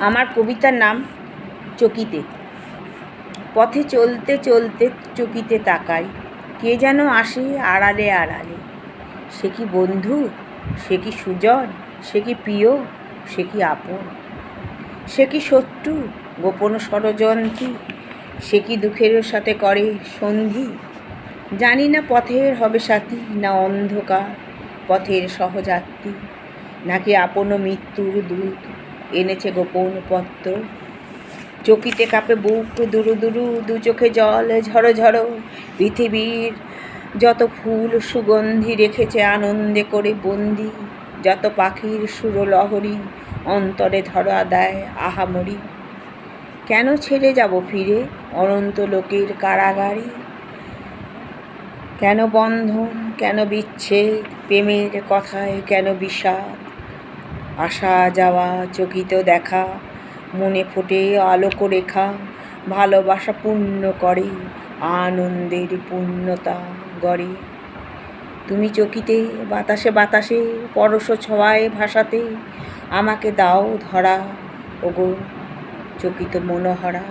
আমার কবিতার নাম চকিতে। পথে চলতে চলতে চকিতে তাকাই, কে যেন আসে আড়ালে আড়ালে। সে কি বন্ধু? সে কি সুজন? সে কি প্রিয়? সে কি আপন? সে কি শত্রু? গোপন ষড়যন্ত্রী? সে কি দুঃখের সাথে করে সন্ধি? জানি না পথের হবে সাথী, না অন্ধকার পথের সহযাত্রী। নাকি আপন মৃত্যুর দূত এনেছে গোপন পত্র। চকিতে কাপে বুক, দুরু দুরু, দু চোখে জল ঝড়ো ঝড়ো পৃথিবীর যত ফুল সুগন্ধি রেখেছে আনন্দে করে বন্দি, যত পাখির সুরলহরী অন্তরে ধরা দেয় আহামরি। কেন ছেড়ে যাব ফিরে অনন্ত লোকের কারাগারে? কেন বন্ধন, কেন বিচ্ছেদ, প্রেমের কথায় কেন বিষাদ? আসা যাওয়া, চকিত দেখা, মনে ফোটে আলোক রেখা ভালোবাসা পূর্ণ করে, আনন্দের পূর্ণতা গড়ে। তুমি চকিতে, বাতাসে বাতাসে, পরশ ছোঁয়ায় ভাসাতে, আমাকে দাও ধরা, ওগো চকিত মনোহরা।